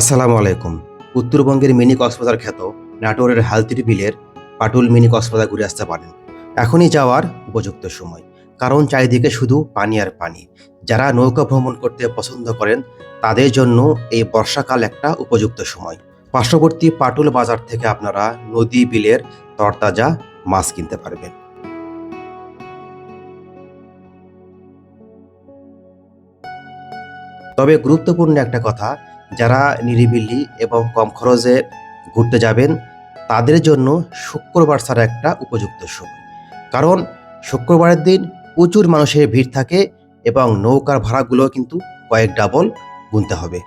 আসসালামু আলাইকুম। উত্তরবঙ্গের মিনি কক্সবাজার খ্যাত নাটোরের হালতির বিলের পাটুল মিনি কক্সবাজার ঘুরে আসতে পারেন। এখনই যাওয়ার উপযুক্ত সময়, কারণ চারিদিকে শুধু পানি আর পানি। যারা নৌকা ভ্রমণ করতে পছন্দ করেন, তাদের জন্য এই বর্ষাকাল একটা উপযুক্ত সময়। পার্শ্ববর্তী পাটুল বাজার থেকে আপনারা নদী বিলের তরতাজা মাছ কিনতে পারবেন। তবে গুরুত্বপূর্ণ একটা কথা যারা নিরিবিলি এবং কম খরচে ঘুরতে যাবেন, তাদের জন্য শুক্রবার ছাড়া একটা উপযুক্ত সময়। কারণ শুক্রবারের দিন প্রচুর মানুষের ভিড় থাকে এবং নৌকার ভাড়াগুলো কিন্তু কয়েক ডাবল গুনতে হবে।